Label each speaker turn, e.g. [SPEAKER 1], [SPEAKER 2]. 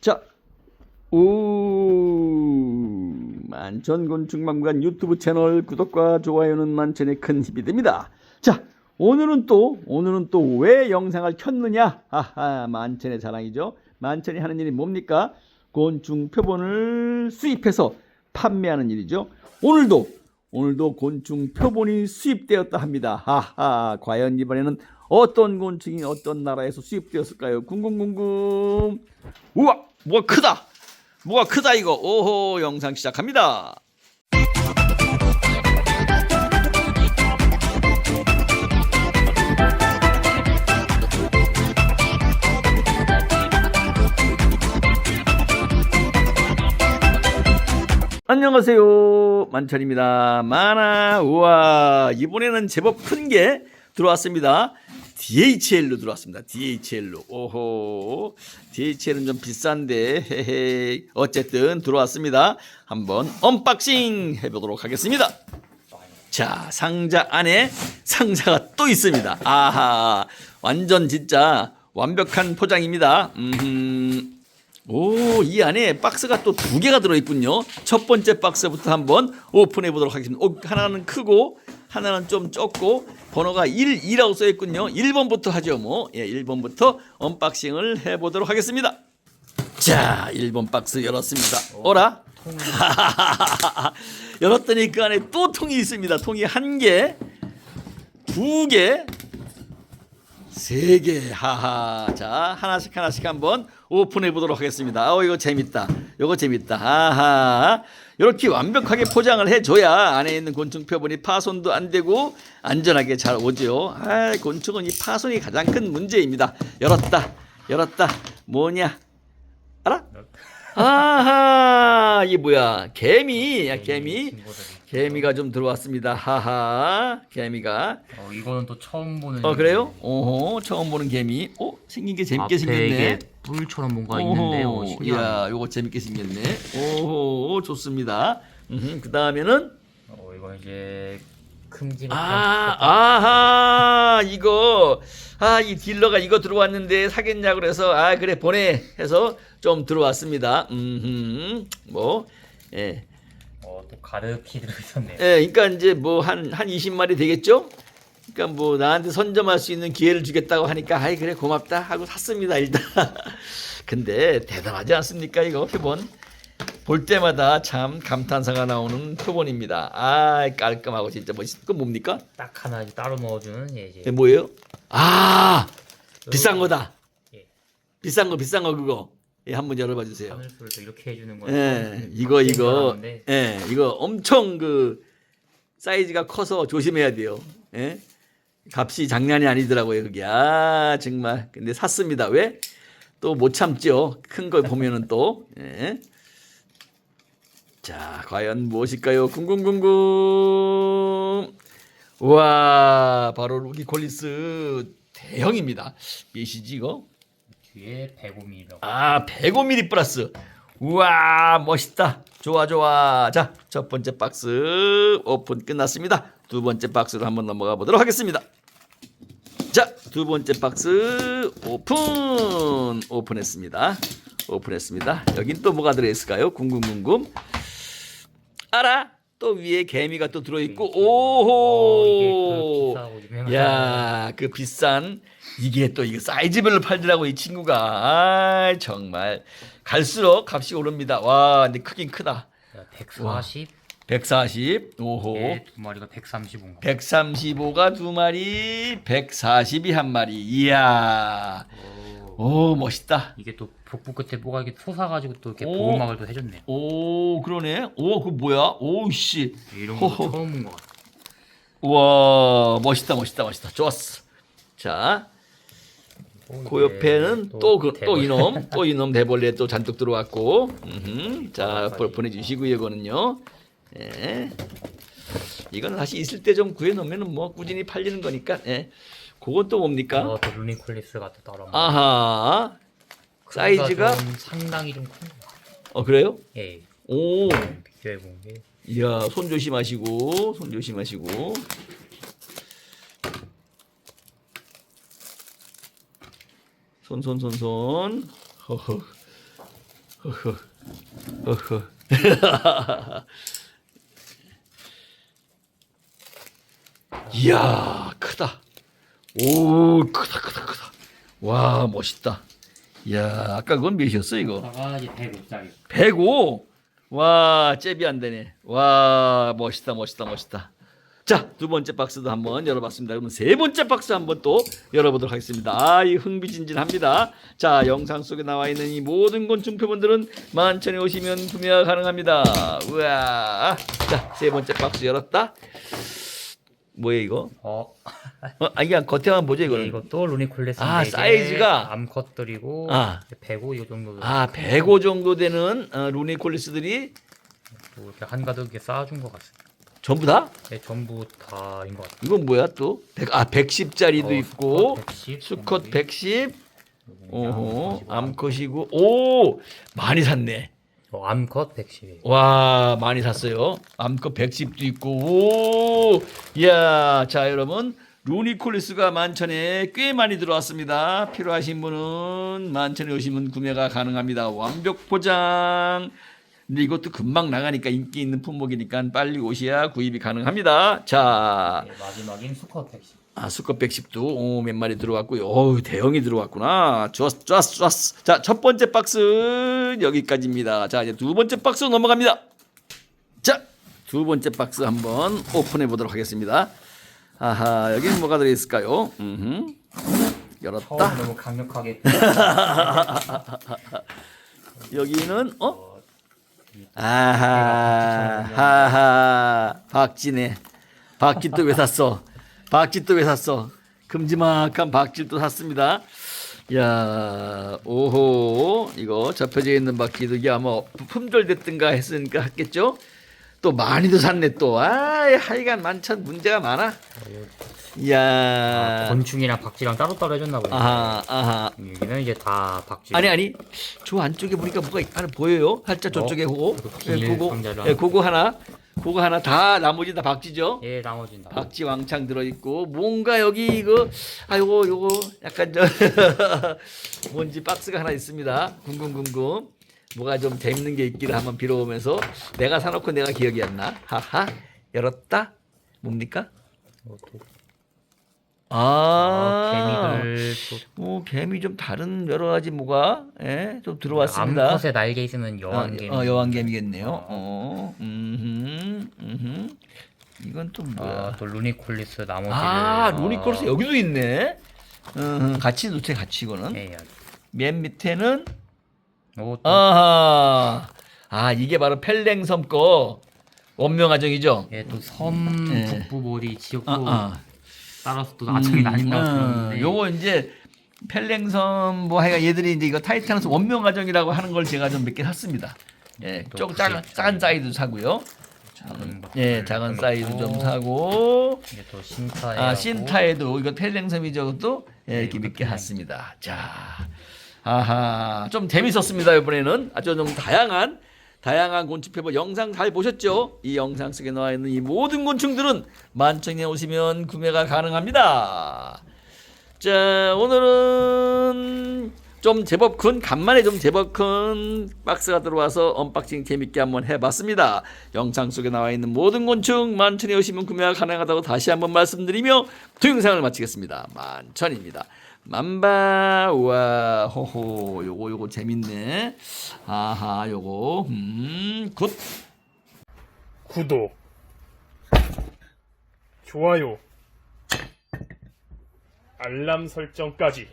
[SPEAKER 1] 자, 우 만천곤충박물관 유튜브 채널 구독과 좋아요는 만천의 큰 힘이 됩니다. 자, 오늘은 또 오늘은 또 왜 영상을 켰느냐? 하하, 만천의 자랑이죠. 만천이 하는 일이 뭡니까? 곤충 표본을 수입해서 판매하는 일이죠. 오늘도 오늘도 곤충 표본이 수입되었다 합니다. 하하, 과연 이번에는 어떤 곤충이 어떤 나라에서 수입되었을까요? 궁금궁금. 우와, 뭐가 크다. 뭐가 크다 이거. 오호, 영상 시작합니다. 안녕하세요. 만천입니다. 만화, 우와. 이번에는 제법 큰 게 들어왔습니다. DHL로 들어왔습니다. DHL로. 오호. DHL은 좀 비싼데, 헤헤. 어쨌든 들어왔습니다. 한번 언박싱 해보도록 하겠습니다. 자, 상자 안에 상자가 또 있습니다. 아하. 완전 진짜 완벽한 포장입니다. 음. 오, 이 안에 박스가 또 두 개가 들어있군요. 첫 번째 박스부터 한번 오픈해 보도록 하겠습니다. 오, 하나는 크고, 하나는 좀 적고, 번호가 1, 2라고 써있군요. 1번부터 하죠, 뭐. 예, 1번부터 언박싱을 해 보도록 하겠습니다. 자, 1번 박스 열었습니다. 오라. 열었더니 그 안에 또 통이 있습니다. 통이 한 개, 두 개, 세 개. 하하. 자, 하나씩 하나씩 한번 오픈해 보도록 하겠습니다. 어, 이거 재밌다. 이거 재밌다. 하하. 이렇게 완벽하게 포장을 해줘야 안에 있는 곤충 표본이 파손도 안 되고 안전하게 잘 오죠. 아, 곤충은 이 파손이 가장 큰 문제입니다. 열었다. 열었다. 뭐냐? 알아? 아하. 이게 뭐야? 개미. 야, 개미. 개미가 좀 들어왔습니다. 하하. 개미가.
[SPEAKER 2] 어 이거는 또 처음 보는.
[SPEAKER 1] 어 그래요? 오호 처음 보는 개미. 어 생긴 게 재밌게
[SPEAKER 2] 앞에
[SPEAKER 1] 생겼네.
[SPEAKER 2] 뿔처럼 뭔가 있는데 어,
[SPEAKER 1] 오호,
[SPEAKER 2] 신기하네.
[SPEAKER 1] 야 요거 재밌게 생겼네. 오호 좋습니다. 그 다음에는
[SPEAKER 2] 어 이거 이제 큼지막.
[SPEAKER 1] 아 아하 이거 아 이 딜러가 이거 들어왔는데 사겠냐 그래서 아 그래 보내 해서 좀 들어왔습니다. 음 뭐 예.
[SPEAKER 2] 어 또 가득히 들어있었네요.
[SPEAKER 1] 예, 그러니까 이제 뭐 한 한 20마리 되겠죠? 그러니까 뭐 나한테 선점할 수 있는 기회를 주겠다고 하니까 아이 그래 고맙다 하고 샀습니다 일단. 근데 대단하지 않습니까 이거 표본? 볼 때마다 참 감탄사가 나오는 표본입니다. 아 깔끔하고 진짜 멋있. 그 뭡니까?
[SPEAKER 2] 딱 하나 따로 넣어주는 예.
[SPEAKER 1] 이게 뭐예요? 아 비싼 거다.
[SPEAKER 2] 예.
[SPEAKER 1] 비싼 거 비싼 거 그거. 예, 한번 열어봐 주세요.
[SPEAKER 2] 또 이렇게 해주는 거예요.
[SPEAKER 1] 예, 이거 이거 예, 이거 엄청 그 사이즈가 커서 조심해야 돼요. 예? 값이 장난이 아니더라고요, 그게. 아, 정말. 근데 샀습니다. 왜? 또 못 참죠. 큰 걸 보면은 또. 예. 자, 과연 무엇일까요? 궁금궁금. 와, 바로 루기 콜리스 대형입니다. 몇이지 이거?
[SPEAKER 2] 뒤에 105mm라고.
[SPEAKER 1] 아, 105mm 플러스. 우와, 멋있다. 좋아, 좋아. 자, 첫 번째 박스 오픈 끝났습니다. 두 번째 박스로 한번 넘어가 보도록 하겠습니다. 자, 두 번째 박스 오픈. 오픈했습니다. 오픈했습니다. 여긴 또 뭐가 들어있을까요? 궁금궁금. 알아? 또 위에 개미가 또 들어있고,
[SPEAKER 2] 어, 이게 그
[SPEAKER 1] 오호.
[SPEAKER 2] 비싸고 유명한.
[SPEAKER 1] 야, 그 비싼 이게 또 이거 사이즈별로 팔더라고 이 친구가. 아, 정말 갈수록 값이 오릅니다. 와, 근데 크긴 크다.
[SPEAKER 2] 140.
[SPEAKER 1] 140. 오호.
[SPEAKER 2] 예, 두 마리가 135인가.
[SPEAKER 1] 135가 두 마리, 140이 한 마리. 이야. 오, 멋있다.
[SPEAKER 2] 이게 또 복부 끝에 뭐가 이렇게 솟아가지고 또 이렇게
[SPEAKER 1] 오.
[SPEAKER 2] 보호막을 또 해줬네.
[SPEAKER 1] 오, 그러네. 오, 그 뭐야? 오, 씨.
[SPEAKER 2] 이런 거
[SPEAKER 1] 호호.
[SPEAKER 2] 처음 본 것 같아.
[SPEAKER 1] 우와, 멋있다, 멋있다, 멋있다. 좋았어. 자, 그 옆에는 또 그 또 이놈 또 이놈 대벌레 또 잔뜩 들어왔고 음흠. 자 보- 보내주시고요 이거는요 예. 이건 다시 있을 때 좀 구해 놓으면 뭐 꾸준히 팔리는 거니까 예. 그건 또 뭡니까
[SPEAKER 2] 어, 또 룰링 콜리스가 또 따로.
[SPEAKER 1] 아하 사이즈가
[SPEAKER 2] 좀 상당히 좀큰 거.
[SPEAKER 1] 어 그래요
[SPEAKER 2] 예.
[SPEAKER 1] 오
[SPEAKER 2] 비교해 본 게.
[SPEAKER 1] 이야 손 조심하시고 손 조심하시고 손 손 손손 허허 어허. 어허. 이야. 오, 크다, 크다, 크다. 와, 멋있다. 이야, 아까 그건 몇이었어, 이거?
[SPEAKER 2] 바가지 105짜리.
[SPEAKER 1] 105. 와, 잽이 안 되네. 와, 멋있다, 멋있다, 멋있다. 자, 두 번째 박스도 한번 열어봤습니다. 그러면 세 번째 박스 한번 또 열어보도록 하겠습니다. 아, 이 흥미진진합니다. 자, 영상 속에 나와 있는 이 모든 곤충표본들은 만천에 오시면 구매가 가능합니다. 우와. 자, 세 번째 박스 열었다. 뭐야 이거?
[SPEAKER 2] 어,
[SPEAKER 1] 어, 아, 이게 겉에만 보죠
[SPEAKER 2] 예,
[SPEAKER 1] 이거는.
[SPEAKER 2] 이것도 루니콜레스.
[SPEAKER 1] 아, 사이즈가?
[SPEAKER 2] 암컷들이고
[SPEAKER 1] 아.
[SPEAKER 2] 105 이 정도.
[SPEAKER 1] 아, 105 정도 되는 어, 루니콜리스들이
[SPEAKER 2] 또 이렇게 한가득에 쌓아준 것 같습니다.
[SPEAKER 1] 전부 다?
[SPEAKER 2] 네, 전부 다인 것 같아요.
[SPEAKER 1] 이건 뭐야 또? 100, 아 110짜리도
[SPEAKER 2] 어,
[SPEAKER 1] 있고
[SPEAKER 2] 수컷 110,
[SPEAKER 1] 수컷 110 오호
[SPEAKER 2] 암컷이고,
[SPEAKER 1] 암컷이고 오 많이 샀네
[SPEAKER 2] 어, 암컷 110.
[SPEAKER 1] 와 많이 샀어요 암컷 110도 있고 오 이야 자 여러분 루니콜리스가 만천에 꽤 많이 들어왔습니다 필요하신 분은 만천에 오시면 구매가 가능합니다 완벽 포장 근데 이것도 금방 나가니까 인기 있는 품목이니까 빨리 오셔야 구입이 가능합니다 자
[SPEAKER 2] 네, 마지막인 수컷 110.
[SPEAKER 1] 아, 수컷 110도 오, 몇 마리 들어왔고요. 어우, 대형이 들어왔구나. 좋았어, 좋았어, 좋았어. 자, 첫 번째 박스 여기까지입니다. 자, 이제 두 번째 박스 넘어갑니다. 자, 두 번째 박스 한번 오픈해 보도록 하겠습니다. 아하, 여기 뭐가 들어 있을까요? 음흠. 열었다.
[SPEAKER 2] 처음 너무 강력하게.
[SPEAKER 1] 여기는 어? 아하, 하하. 박쥐 또왜 샀어? 또왜 샀어? 큼지막한 박쥐 또 샀습니다. 야, 오호, 이거 접혀져 있는 박쥐도 이게 아마 품절됐든가 했으니까 했겠죠? 또 많이도 샀네 또. 아, 하여간 만천 문제가 많아. 이야,
[SPEAKER 2] 곤충이랑 박쥐랑 따로따로 해줬나 보네.
[SPEAKER 1] 아하, 아하.
[SPEAKER 2] 여기는 이제 다 박쥐.
[SPEAKER 1] 아니 아니 저 안쪽에 보니까 뭐가 하나 보여요? 살짝 저쪽에
[SPEAKER 2] 어?
[SPEAKER 1] 그거
[SPEAKER 2] 그거
[SPEAKER 1] 예, 그거
[SPEAKER 2] 상자로
[SPEAKER 1] 예, 그거 하나 그거 하나 다 나머지 다 박쥐죠?
[SPEAKER 2] 예, 나머지는 다.
[SPEAKER 1] 박쥐 왕창 들어 있고 뭔가 여기 이거 아이고 요거 약간 저 뭔지 박스가 하나 있습니다. 궁금 궁금 뭐가 좀 재밌는 게 있기를 한번 빌어보면서 내가 사놓고 내가 기억이 안 나. 하하 열었다 뭡니까? 아,
[SPEAKER 2] 아, 개미들
[SPEAKER 1] 또뭐 개미 좀 다른 여러 가지 뭐가 예, 좀 들어왔습니다.
[SPEAKER 2] 암컷에 날개 있으면 여왕 개미.
[SPEAKER 1] 어, 어, 여왕개미겠네요. 어, 음, 음, 이건 또 뭐야?
[SPEAKER 2] 아, 또 루니콜리스 나머지를.
[SPEAKER 1] 아, 루니콜스 여기도 있네. 음, 같이 놓쳐 같이 이거는.
[SPEAKER 2] 예, 예.
[SPEAKER 1] 맨 밑에는
[SPEAKER 2] 오, 또,
[SPEAKER 1] 아하, 아 이게 바로 펠랭섬 거 원명 아정이죠.
[SPEAKER 2] 예, 또섬
[SPEAKER 1] 예.
[SPEAKER 2] 북부몰이 지역도
[SPEAKER 1] 아, 아.
[SPEAKER 2] 따라서 또 아청이 나뉜다고
[SPEAKER 1] 음,
[SPEAKER 2] 들었는데.
[SPEAKER 1] 요거 이제 펠랭섬 뭐 하여간 얘들이 이제 이거 타이타노스 원명 아정이라고 하는 걸 제가 좀 몇 개 샀습니다. 예, 또좀 작은 작은 사이즈 사고요.
[SPEAKER 2] 작은
[SPEAKER 1] 예,
[SPEAKER 2] 박쥐를
[SPEAKER 1] 작은
[SPEAKER 2] 좀
[SPEAKER 1] 사이즈 좀 사고.
[SPEAKER 2] 이게 또 신타에.
[SPEAKER 1] 아, 신타에도 이거 펠랭섬이 저것도 예, 이렇게
[SPEAKER 2] 네,
[SPEAKER 1] 몇개
[SPEAKER 2] 이것도
[SPEAKER 1] 샀습니다. 자, 아하, 좀 재밌었습니다 이번에는 아주 좀 다양한 다양한 곤충표본 영상 잘 보셨죠? 이 영상 속에 나와 있는 이 모든 곤충들은 만청에 오시면 구매가 가능합니다. 자, 오늘은 좀 제법 큰 간만에 좀 제법 큰 박스가 들어와서 언박싱 재밌게 한번 해봤습니다. 영상 속에 나와 있는 모든 곤충 만천에 오시면 구매가 가능하다고 다시 한번 말씀드리며 동영상을 마치겠습니다. 만천입니다. 만바 우와 호호 요거 요거 재밌네. 아하 요거. 음굿.
[SPEAKER 3] 구독, 좋아요, 알람 설정까지